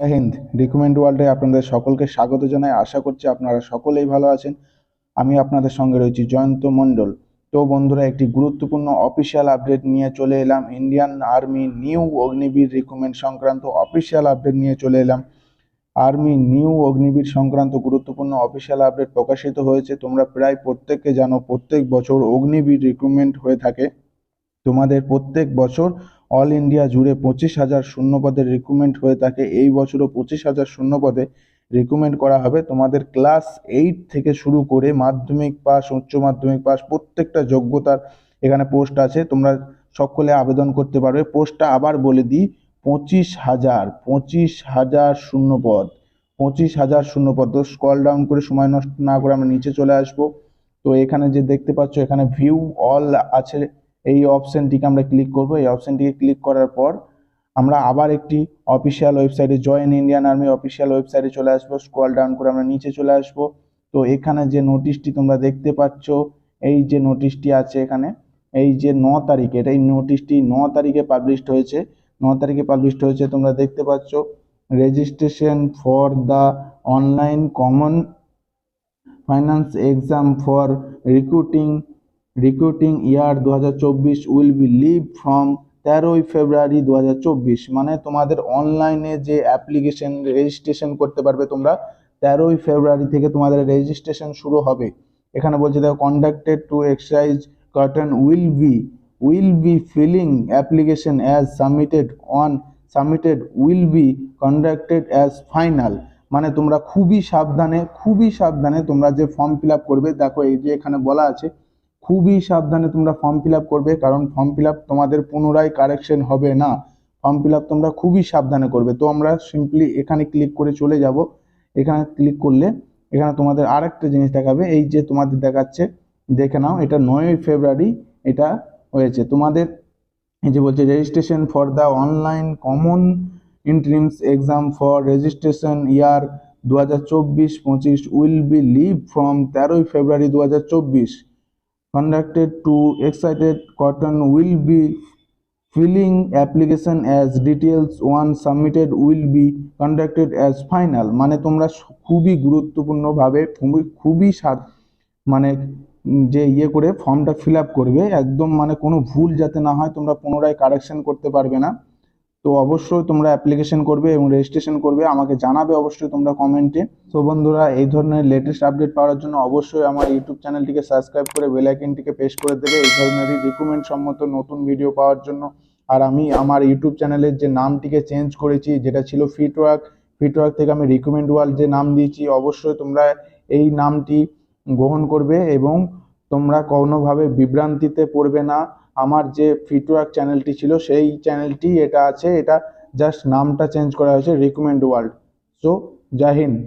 Hind. Recommend ওয়ার্ল্ডে আপনাদের সকলকে স্বাগত জানাই। আশা করছি আপনারা সকলেই ভালো আছেন। আমি আপনাদের সঙ্গে রয়েছি জয়ন্ত মণ্ডল। তো বন্ধুরা, একটি গুরুত্বপূর্ণ অফিসিয়াল আপডেট নিয়ে চলে এলাম। Indian army new Agniveer recruitment সংক্রান্ত অফিসিয়াল আপডেট নিয়ে চলে এলাম। আর্মি নিউ অগ্নিবীর সংক্রান্ত গুরুত্বপূর্ণ অফিসিয়াল আপডেট প্রকাশিত হয়েছে। তোমরা প্রায় প্রত্যেককে জানো, প্রত্যেক বছর অগ্নিবীর রিক্রুটমেন্ট হয়ে থাকে। তোমাদের প্রত্যেক বছর অল ইন্ডিয়া জুড়ে পঁচিশ হাজার শূন্য পদের রিক্রুটমেন্ট হয়ে থাকে এই বছরও পঁচিশ হাজার শূন্য পদে রিক্রুটমেন্ট করা হবে। তোমাদের ক্লাস এইট থেকে শুরু করে মাধ্যমিক পাস উচ্চ মাধ্যমিক পাস প্রত্যেকটা যোগ্যতার এখানে পোস্ট আছে। তোমরা সকলে আবেদন করতে পারবে। পোস্টটা আবার বলে দিই, পঁচিশ হাজার পঁচিশ হাজার শূন্য পদ পঁচিশ হাজার শূন্য পদ তো স্কল ডাউন করে সময় নষ্ট না করে আমরা নিচে চলে আসব। তো এখানে যে দেখতে পাচ্ছ, এখানে ভিউ অল আছে। এই অপশনটিকে আমরা ক্লিক করব। এই অপশনটিকে ক্লিক করার পর আমরা আবার একটি অফিসিয়াল ওয়েবসাইটে জয়েন ইন্ডিয়ান আর্মি অফিসিয়াল ওয়েবসাইটে চলে আসব। স্ক্রল ডাউন করে আমরা নিচে চলে আসব। তো এখানে যে নোটিশটি তোমরা দেখতে পাচ্ছ, এই যে নোটিশটি আছে এখানে, এই যে ন তারিখে, এটা এই নোটিশটি ন তারিখে পাবলিশড হয়েছে। ন তারিখে পাবলিশড হয়েছে তোমরা দেখতে পাচ্ছ। Registration for the online common finance exam for recruiting recruiting year দু হাজার চব্বিশ উইল বি লিভ ফ্রম তেরোই ফেব্রুয়ারি দু হাজার চব্বিশ মানে তোমাদের অনলাইনে যে অ্যাপ্লিকেশন রেজিস্ট্রেশন করতে পারবে তোমরা, তেরোই ফেব্রুয়ারি থেকে তোমাদের রেজিস্ট্রেশন শুরু হবে। এখানে বলছে দেখো conducted to exercise carton will be will be filling application as submitted on submitted will be conducted as final মানে তোমরা খুবই সাবধানে খুবই সাবধানে তোমরা যে ফর্ম ফিল করবে, দেখো এই যে এখানে বলা আছে খুবই সাবধানে তোমরা ফর্ম ফিল করবে, কারণ ফর্ম ফিল তোমাদের পুনরায় কারেকশন হবে না। ফর্ম ফিল তোমরা খুবই সাবধানে করবে। তো আমরা সিম্পলি এখানে ক্লিক করে চলে যাব। এখানে ক্লিক করলে এখানে তোমাদের আরেকটা জিনিস দেখাবে। এই যে তোমাদের দেখাচ্ছে, দেখে নাও, এটা নয়ই ফেব্রুয়ারি, এটা হয়েছে। তোমাদের এই যে বলছে registration for the online common interims exam for registration year দু হাজার চব্বিশ পঁচিশ উইল বি লিভ ফ্রম তেরোই ফেব্রুয়ারি দু হাজার চব্বিশ। Conducted to excited cotton will be filling application as details one submitted will be conducted as final মানে তোমরা খুবই গুরুত্বপূর্ণভাবে খুবই খুবই মানে যে ইয়ে করে ফর্মটা ফিল করবে একদম মানে কোনো ভুল যাতে না হয় তোমরা পুনরায় কারেকশন করতে পারবে না তো অবশ্যই তোমরা অ্যাপ্লিকেশন করবে এবং রেজিস্ট্রেশন করবে, আমাকে জানাবে অবশ্যই তোমরা কমেন্টে তো বন্ধুরা, এই ধরনের লেটেস্ট আপডেট পাওয়ার জন্য অবশ্যই আমার ইউটিউব চ্যানেলটিকে সাবস্ক্রাইব করে বেল আইকনটিকে প্রেস করে দেবে। এই ধরনেরই রিকমেন্ড সম্মত নতুন ভিডিও পাওয়ার জন্য। আর আমি আমার ইউটিউব চ্যানেলের যে নামটিকে চেঞ্জ করেছি, যেটা ছিল ফিটওয়ার্ক ফিটওয়ার্ক থেকে আমি রিকমেন্ড ওয়ার্ল্ড যে নাম দিয়েছি, অবশ্যই তোমরা এই নামটি গ্রহণ করবে এবং তোমরা কোনোভাবে বিভ্রান্তিতে পড়বে না। আমার যে ফিটওয়ার্ক চ্যানেলটি ছিল, সেই চ্যানেলটি এটা আছে, এটা জাস্ট নামটা চেঞ্জ করা হয়েছে recommend world so Jai Hind